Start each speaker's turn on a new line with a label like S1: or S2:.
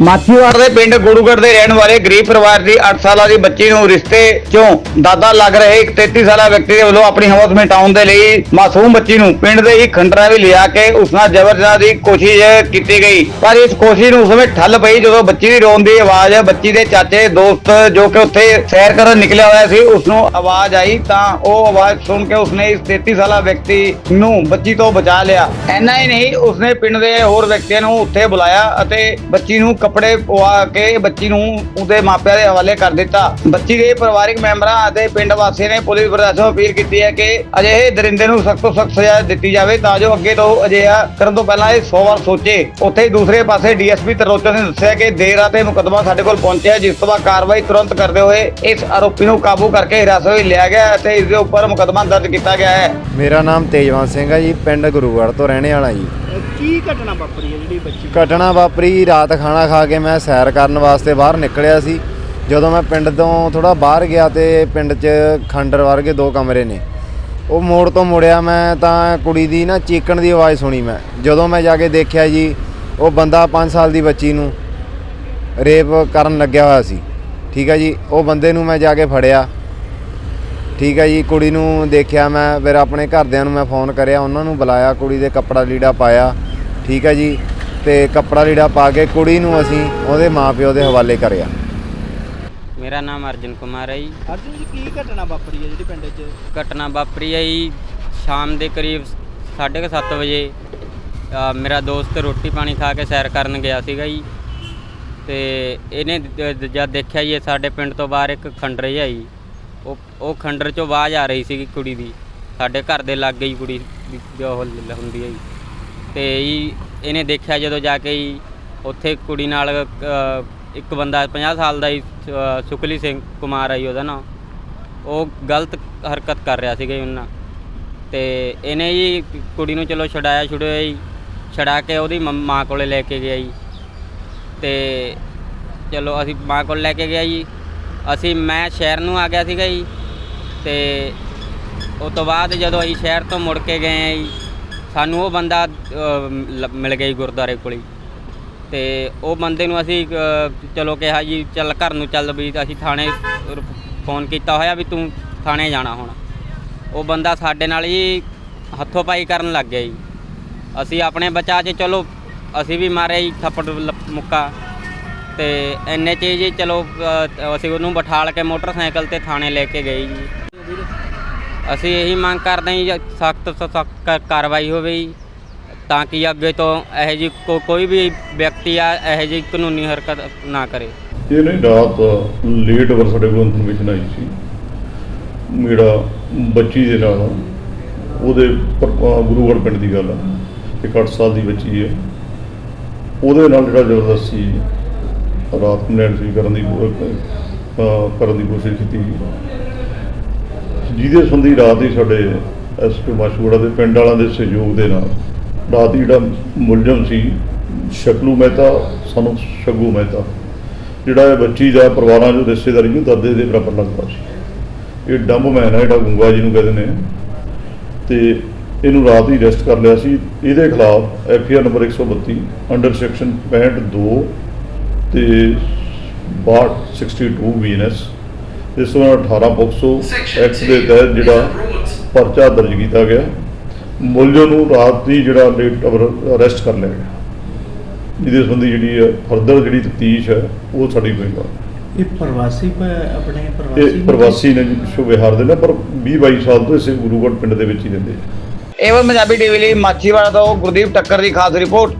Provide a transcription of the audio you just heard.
S1: ਮਾਛੀਵਾੜ ਦੇ ਪਿੰਡ ਗੁੜੂਗੜ ਦੇ ਰਹਿਣ ਵਾਲੇ ਗਰੀਬ ਪਰਿਵਾਰ ਦੀ 8 ਸਾਲਾਂ ਦੀ ਬੱਚੀ ਨੂੰ ਰਿਸ਼ਤੇ ਚੋਂ ਦਾਦਾ ਲੱਗ ਰਹੇ ਇੱਕ 33 ਸਾਲਾ ਵਿਅਕਤੀ ਦੇ ਵੱਲੋਂ ਆਪਣੀ ਹਵਸ ਮਿਟਾਉਣ ਦੇ ਲਈ ਮਾਸੂਮ ਬੱਚੀ ਨੂੰ ਪਿੰਡ ਦੇ ਹੀ ਖੰਡਰਾ ਵੀ ਲਿਆ ਕੇ ਉਸ ਨਾਲ ਜ਼ਬਰਦਸਤ ਦੀ ਕੋਸ਼ਿਸ਼ ਕੀਤੀ ਗਈ। ਪਰ ਇਸ ਕੋਸ਼ਿਸ਼ ਨੂੰ ਉਸ ਸਮੇਂ ਠੱਲ ਪਈ ਜਦੋਂ ਬੱਚੀ ਦੀ ਰੋਣ ਦੀ ਆਵਾਜ਼ ਬੱਚੀ ਦੇ ਚਾਚੇ, ਦੋਸਤ ਜੋ ਕਿ ਉੱਥੇ ਸੈਰ ਕਰਨ ਨਿਕਲਿਆ ਹੋਇਆ ਸੀ, ਉਸ ਨੂੰ ਆਵਾਜ਼ ਆਈ ਤਾਂ ਉਹ ਆਵਾਜ਼ ਸੁਣ ਕੇ ਉਸਨੇ ਇਸ 33 ਸਾਲਾ ਵਿਅਕਤੀ ਨੂੰ ਬੱਚੀ ਤੋਂ ਬਚਾ ਲਿਆ। ਐਨਾ ਹੀ ਨਹੀਂ, ਉਸਨੇ ਪਿੰਡ ਦੇ ਹੋਰ ਵਿਅਕਤੀਆਂ ਨੂੰ ਉੱਥੇ ਬੁਲਾਇਆ ਅਤੇ ਬੱਚੀ ਨੂੰ ਕੱਪੜੇ ਪਵਾ ਕੇ ਬੱਚੀ ਨੂੰ ਉਹਦੇ ਮਾਪਿਆਂ ਦੇ ਹਵਾਲੇ ਕਰ ਦਿੱਤਾ। ਬੱਚੀ ਦੇ ਪਰਿਵਾਰਕ ਮੈਂਬਰਾਂ ਅਤੇ ਪਿੰਡ ਵਾਸੀਆਂ ਨੇ ਪੁਲਿਸ ਪ੍ਰਸ਼ਾਸਨ ਨੂੰ ਅਪੀਲ ਕੀਤੀ ਹੈ ਕਿ ਅਜਿਹੇ ਦਰਿੰਦੇ ਨੂੰ ਸਖਤ ਤੋਂ ਸਖਤ ਸਜ਼ਾ ਦਿੱਤੀ ਜਾਵੇ ਤਾਂ ਜੋ ਅੱਗੇ ਤੋਂ ਅਜਿਹਾ ਕਰਨ ਤੋਂ ਪਹਿਲਾਂ ਇਹ 100 ਵਾਰ ਸੋਚੇ। ਉੱਥੇ ਹੀ ਦੂਸਰੇ ਪਾਸੇ ਡੀਐਸਪੀ ਤਰਲੋਚਨ ਨੇ ਦੱਸਿਆ ਕਿ ਦੇਰ ਰਾਤੇ ਮੁਕੱਦਮਾ ਸਾਡੇ ਕੋਲ ਪਹੁੰਚਿਆ ਜਿਸ ਤੋਂ ਬਾਅਦ ਕਾਰਵਾਈ ਤੁਰੰਤ ਕਰਦੇ ਹੋਏ ਇਸ ਆਰੋਪੀ ਨੂੰ ਕਾਬੂ ਕਰਕੇ ਹਿਰਾਸਤ ਵਿੱਚ ਲਿਆ ਗਿਆ ਅਤੇ ਇਸ ਦੇ ਉੱਪਰ ਮੁਕੱਦਮਾ ਦਰਜ ਕੀਤਾ ਗਿਆ ਹੈ।
S2: ਮੇਰਾ ਨਾਮ ਤੇਜਵੰਤ ਸਿੰਘ ਹੈ ਜੀ ਪਿੰਡ ਗੁਰੂਗੜ੍ਹ ਤੋਂ ਰਹਿਣੇ ਵਾਲਾ ਜੀ।
S3: ਕੀ ਘਟਨਾ ਵਾਪਰੀ ਹੈ ਜਿਹੜੀ ਬੱਚੀ
S2: ਘਟਨਾ ਵਾਪਰੀ ਰਾਤ ਖਾਣਾ ਖਾ ਕੇ ਮੈਂ ਸੈਰ ਕਰਨ ਵਾਸਤੇ ਬਾਹਰ ਨਿਕਲਿਆ ਸੀ। ਜਦੋਂ ਮੈਂ ਪਿੰਡ ਤੋਂ ਥੋੜਾ ਬਾਹਰ ਗਿਆ ਤੇ ਪਿੰਡ 'ਚ ਖੰਡਰ ਵਰਗੇ ਦੋ ਕਮਰੇ ਨੇ। ਉਹ ਮੋੜ ਤੋਂ ਮੁੜਿਆ ਮੈਂ ਤਾਂ ਕੁੜੀ ਦੀ ਨਾ ਚੀਕਣ ਦੀ ਆਵਾਜ਼ ਸੁਣੀ ਮੈਂ। ਜਦੋਂ ਮੈਂ ਜਾ ਕੇ ਦੇਖਿਆ ਜੀ, ਉਹ ਬੰਦਾ 5 ਸਾਲ ਦੀ ਬੱਚੀ ਨੂੰ ਰੇਪ ਕਰਨ ਲੱਗਿਆ ਹੋਇਆ ਸੀ। ਠੀਕ ਹੈ ਜੀ, ਉਹ ਬੰਦੇ ਨੂੰ ਮੈਂ ਜਾ ਕੇ ਫੜਿਆ। ਠੀਕ ਹੈ ਜੀ, ਕੁੜੀ ਨੂੰ ਦੇਖਿਆ ਮੈਂ, ਫਿਰ ਆਪਣੇ ਘਰਦਿਆਂ ਨੂੰ ਮੈਂ ਫੋਨ ਕਰਿਆ, ਉਹਨਾਂ ਨੂੰ ਬੁਲਾਇਆ, ਕੁੜੀ ਦੇ ਕੱਪੜਾ ਲੀੜਾ ਪਾਇਆ। ਠੀਕ ਹੈ ਜੀ ਤੇ ਕੱਪੜਾ ਲੀੜਾ ਪਾ ਕੇ ਕੁੜੀ ਨੂੰ ਅਸੀਂ ਉਹਦੇ ਮਾਪਿਓ ਦੇ ਹਵਾਲੇ ਕਰਿਆ।
S4: ਮੇਰਾ ਨਾਮ ਅਰਜਨ ਕੁਮਾਰ ਹੈ ਜੀ।
S3: ਅਰਜੁਨ ਜੀ ਕੀ ਘਟਨਾ ਵਾਪਰੀ ਹੈ ਜਿਹੜੀ ਪਿੰਡ 'ਚ?
S4: ਘਟਨਾ ਵਾਪਰੀ ਹੈ ਜੀ ਸ਼ਾਮ ਦੇ ਕਰੀਬ 7:30 ਵਜੇ ਮੇਰਾ ਦੋਸਤ ਰੋਟੀ ਪਾਣੀ ਖਾ ਕੇ ਸੈਰ ਕਰਨ ਗਿਆ ਸੀਗਾ ਜੀ। ਤੇ ਇਹਨੇ ਜਦ ਦੇਖਿਆ ਜੀ ਸਾਡੇ ਪਿੰਡ ਤੋਂ ਬਾਹਰ ਇੱਕ ਖੰਡਰ ਜਿਹਾ ਜੀ। ਉਹ ਉਹ ਖੰਡਰ ਚੋਂ ਆਵਾਜ਼ ਆ ਰਹੀ ਸੀਗੀ ਕੁੜੀ ਦੀ। ਸਾਡੇ ਘਰ ਦੇ ਲਾਗੇ ਹੀ ਕੁੜੀ ਦੀ ਹੁੰਦੀ ਹੈ ਜੀ। ਤੇ ਜੀ ਇਹਨੇ ਦੇਖਿਆ ਜਦੋਂ ਜਾ ਕੇ ਜੀ ਉੱਥੇ ਕੁੜੀ ਨਾਲ ਅ, ਇੱਕ ਬੰਦਾ 50 ਸਾਲ ਦਾ ਹੀ ਅ, ਸੁਖਲੀ ਸਿੰਘ ਕੁਮਾਰ ਆ ਜੀ ਉਹਦਾ ਨਾਂ ਉਹ ਗਲਤ ਹਰਕਤ ਕਰ ਰਿਹਾ ਸੀਗਾ ਜੀ ਉਹਨਾਂ ਤੇ ਇਹਨੇ ਜੀ ਕੁੜੀ ਨੂੰ ਚਲੋ ਛਡਾਇਆ ਛੁਡਿਆ ਜੀ ਛਡਾ ਕੇ ਉਹਦੀ ਮੰਮ- ਮਾਂ ਕੋਲੇ ਲੈ ਕੇ ਗਿਆ ਜੀ। ਤੇ ਚਲੋ ਅਸੀਂ ਮਾਂ ਕੋਲ ਲੈ ਕੇ ਗਿਆ ਜੀ। ਅਸੀਂ ਮੈਂ ਸ਼ਹਿਰ ਨੂੰ ਆ ਗਿਆ ਸੀਗਾ ਜੀ। ਤੇ ਉਸ ਤੋਂ ਬਾਅਦ ਜਦੋਂ ਅਸੀਂ ਸ਼ਹਿਰ ਤੋਂ ਮੁੜ ਕੇ ਗਏ ਆ ਜੀ ਸਾਨੂੰ ਉਹ ਬੰਦਾ ਅ, ਲ- ਮਿਲ ਗਿਆ ਜੀ ਗੁਰਦੁਆਰੇ ਕੋਲ ਹੀ। ਤੇ ਉਹ ਬੰਦੇ ਨੂੰ ਅਸੀਂ ਅ, ਚਲੋ ਕਿਹਾ ਜੀ ਚੱਲ ਘਰ ਨੂੰ ਚੱਲ ਵੀ ਅਸੀਂ ਥਾਣੇ ਰ- ਫੋਨ ਕੀਤਾ ਹੋਇਆ ਵੀ ਤੂੰ ਥਾਣੇ ਜਾਣਾ ਹੁਣ। ਉਹ ਬੰਦਾ ਸਾਡੇ ਨਾਲ ਜੀ ਹੱਥੋਂ ਪਾਈ ਕਰਨ ਲੱਗ ਗਿਆ ਜੀ। ਅਸੀਂ ਆਪਣੇ ਬਚਾ 'ਚ ਚਲੋ ਅਸੀਂ ਵੀ ਮਾਰੇ ਜੀ ਥੱਪੜ ਲ- ਮੁੱਕਾ। ਤੇ ਇੰਨੇ 'ਚ ਜੀ ਚਲੋ ਅ, ਅਸੀਂ ਉਹਨੂੰ ਬਿਠਾਲ ਕੇ ਮੋਟਰਸਾਈਕਲ ਤੇ ਥਾਣੇ ਲੈ ਕੇ ਗਏ ਜੀ। ਅਸੀਂ ਇਹੀ ਮੰਗ ਕਰਦੇ ਹਾਂ ਜੀ, ਸਖਤ ਸਖਤ ਕਾਰਵਾਈ ਹੋਵੇ ਜੀ, ਤਾਂ ਕਿ ਅੱਗੇ ਤੋਂ ਇਹੋ ਜੀ ਕੋਈ ਵੀ ਵਿਅਕਤੀ ਆ, ਇਹੋ ਜੀ ਕਾਨੂੰਨੀ ਹਰਕਤ ਨਾ ਕਰੇ।
S5: ਇਹ ਨਹੀਂ ਰਾਤ ਲੇਟ ਵਰ ਸਾਡੇ ਕੋਲ ਇਨਫੋਰਮੇਸ਼ਨ ਆਈ ਸੀ। ਮੇਰਾ ਬੱਚੀ ਦੇ ਨਾਲ, ਉਹਦੇ ਪਰ- ਅਹ ਪਿੰਡ ਦੀ ਗੱਲ ਆ, ਇੱਕ 8 ਸਾਲ ਦੀ ਬੱਚੀ ਹੈ ਉਹਦੇ ਨਾਲ ਜਿਹੜਾ ਜ਼ਬਰਦਸਤੀ ਰਾਤ ਨੂੰ ਸੀ ਕਰਨ ਦੀ ਕਰਨ ਦੀ ਕੋਸ਼ਿਸ਼ ਕੀਤੀ ਜਿਹਦੇ ਸੰਬੰਧੀ ਰਾਤ ਹੀ ਸਾਡੇ ਐਸਪੀ ਮਾਸ਼ੂੜਾ ਦੇ ਪਿੰਡ ਵਾਲਿਆਂ ਦੇ ਸਹਿਯੋਗ ਦੇ ਨਾਲ ਰਾਤ ਹੀ ਜਿਹੜਾ ਮੁਲਜ਼ਮ ਸੀ, ਸ਼ਕਲੂ ਮਹਿਤਾ, ਸਾਨੂੰ ਸ਼ਗੂ ਮਹਿਤਾ, ਜਿਹੜਾ ਇਹ ਬੱਚੀ ਦਾ ਪਰਿਵਾਰਾਂ ਜੋ ਰਿਸ਼ਤੇਦਾਰੀ ਨੂੰ ਦਾਦੇ ਦੇ ਬਰਾਬਰ ਲੱਗਦਾ ਸੀ। ਇਹ ਡੰਬ ਮੈਨ ਹੈ, ਜਿਹੜਾ ਗੁੰਗਾ ਜੀ ਨੂੰ ਕਹਿੰਦੇ ਨੇ। ਤੇ ਇਹਨੂੰ ਰਾਤ ਹੀ ਅਰੈਸਟ ਕਰ ਲਿਆ ਸੀ। ਇਹਦੇ ਖਿਲਾਫ F R number 132 under section 65 ਤੇ 62 ਬੀਐਨਐਸ ਇਸ ਤੋਂ ਬਾਅਦ 18 ਪੋਕਸੋ ਐਕਟ ਦੇ ਤਹਿਤ ਜਿਹੜਾ ਪਰਚਾ ਦਰਜ ਕੀਤਾ ਗਿਆ ਮੁਲਜ਼ਮ ਨੂੰ ਰਾਤ ਹੀ ਜਿਹੜਾ ਲੇਟ ਅਰੈਸਟ ਕਰ ਲਿਆ ਗਿਆ। ਜਿਹਦੇ ਸੰਬੰਧੀ ਜਿਹੜੀ ਫਰਦਰ ਜਿਹੜੀ ਤਫਤੀਸ਼ ਹੈ ਉਹ ਸਾਡੀ ਹੋਏਗਾ
S3: ਇਹ ਪ੍ਰਵਾਸੀ ਆਪਣੇ
S5: ਪ੍ਰਵਾਸੀ ਨੇ ਪਿੱਛੋਂ ਬਿਹਾਰ ਦੇ ਨੇ ਪਰ 20 22 ਸਾਲ ਤੋਂ ਇਸੇ ਗੁਰੂਗੜ੍ਹ ਪਿੰਡ ਦੇ ਵਿੱਚ ਹੀ ਰਹਿੰਦੇ ਆ।
S1: ਏਵਨ ਪੰਜਾਬੀ ਟੀਵੀ ਲਈ ਮਾਛੀਵਾੜਾ ਤੋਂ ਗੁਰਦੀਪ ਟੱਕਰ ਦੀ ਖਾਸ ਰਿਪੋਰਟ।